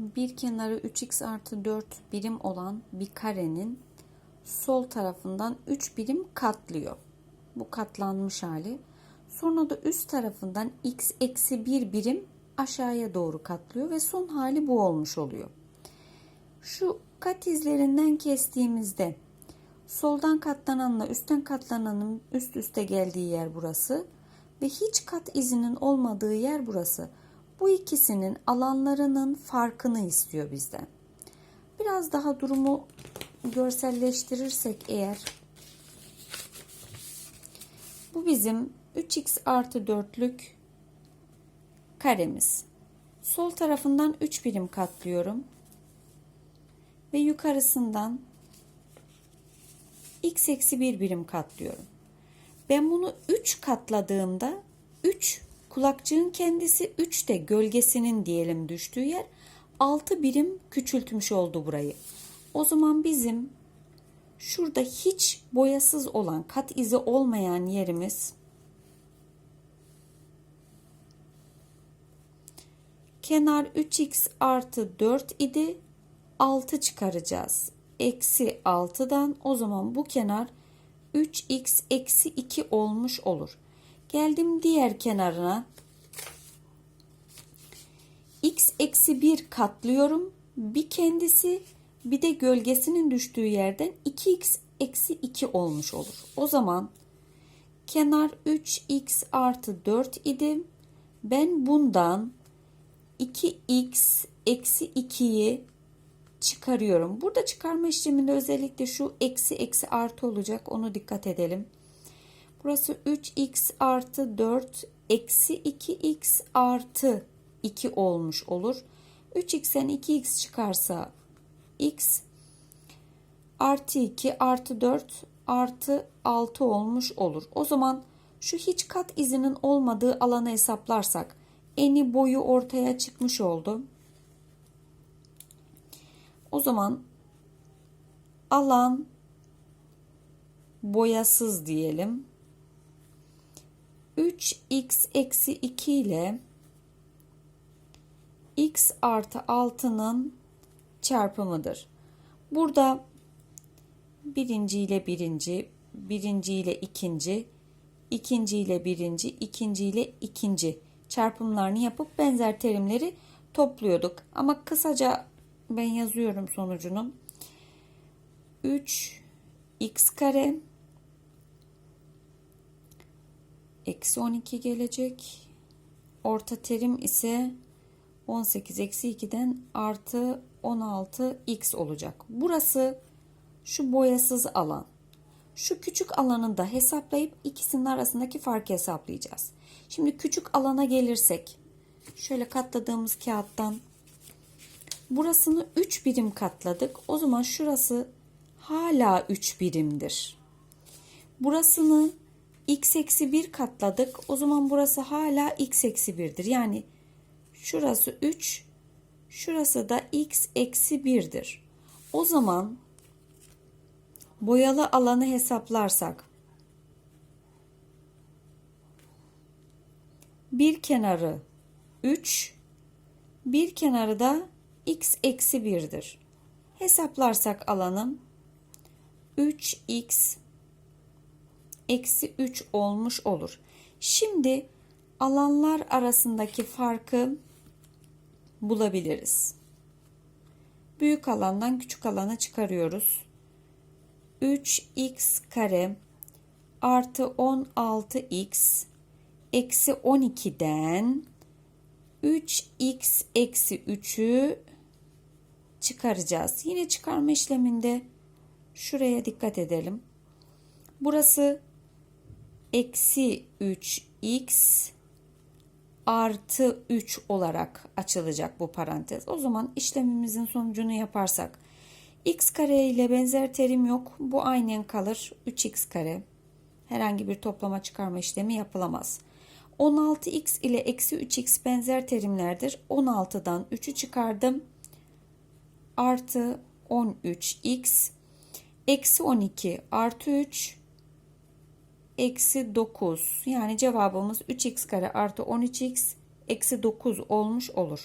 bir kenarı 3x artı 4 birim olan bir karenin sol tarafından 3 birim katlıyor. Bu katlanmış hali. Sonra da üst tarafından x eksi 1 birim aşağıya doğru katlıyor ve son hali bu olmuş oluyor. Şu kat izlerinden kestiğimizde soldan katlananla üstten katlananın üst üste geldiği yer burası ve hiç kat izinin olmadığı yer burası. Bu ikisinin alanlarının farkını istiyor bizden. Biraz daha durumu görselleştirirsek eğer bu bizim 3x artı 4'lük karemiz. Sol tarafından 3 birim katlıyorum. Ve yukarısından x eksi 1 birim katlıyorum. Ben bunu 3 katladığımda 3 kulakçığın kendisi 3 de gölgesinin diyelim düştüğü yer 6 birim küçültmüş oldu burayı. O zaman bizim şurada hiç boyasız olan kat izi olmayan yerimiz kenar 3x artı 4 idi 6 çıkaracağız. Eksi 6'dan o zaman bu kenar 3x eksi 2 olmuş olur. Geldim diğer kenarına. x eksi 1 katlıyorum. Bir kendisi bir de gölgesinin düştüğü yerden 2x eksi 2 olmuş olur. O zaman kenar 3x artı 4 idi. Ben bundan 2x eksi 2'yi çıkarıyorum. Burada çıkarma işleminde özellikle şu eksi eksi artı olacak. Onu dikkat edelim. Burası 3x artı 4 eksi 2x artı 2 olmuş olur. 3x'ten 2x çıkarsa x artı 2 artı 4 artı 6 olmuş olur. O zaman şu hiç kat izinin olmadığı alanı hesaplarsak eni boyu ortaya çıkmış oldu. O zaman alan boyasız diyelim. 3x eksi 2 ile x artı 6'nın çarpımıdır. Burada birinci ile birinci, birinci ile ikinci, ikinci ile birinci, ikinci ile ikinci çarpımlarını yapıp benzer terimleri topluyorduk. Ama kısaca ben yazıyorum sonucunun. 3 x kare eksi 12 gelecek. Orta terim ise 18 eksi 2'den artı 16 x olacak. Burası şu boyasız alan. Şu küçük alanı da hesaplayıp ikisinin arasındaki farkı hesaplayacağız. Şimdi küçük alana gelirsek şöyle katladığımız kağıttan burasını 3 birim katladık. O zaman şurası hala 3 birimdir. Burasını x eksi 1 katladık. O zaman burası hala x eksi 1'dir. Yani şurası 3, şurası da x eksi 1'dir. O zaman boyalı alanı hesaplarsak bir kenarı 3, bir kenarı da x eksi 1'dir. Hesaplarsak alanım 3x eksi 3 olmuş olur. Şimdi alanlar arasındaki farkı bulabiliriz. Büyük alandan küçük alana çıkarıyoruz. 3x kare artı 16x eksi 12'den 3x eksi 3'ü çıkaracağız. Yine çıkarma işleminde şuraya dikkat edelim. Burası eksi 3x artı 3 olarak açılacak bu parantez. O zaman işlemimizin sonucunu yaparsak x kare ile benzer terim yok. Bu aynen kalır. 3x kare. Herhangi bir toplama çıkarma işlemi yapılamaz. 16x ile eksi 3x benzer terimlerdir. 16'dan 3'ü çıkardım. Artı 13x eksi 12 artı 3 eksi 9 yani cevabımız 3x kare artı 13x eksi 9 olmuş olur.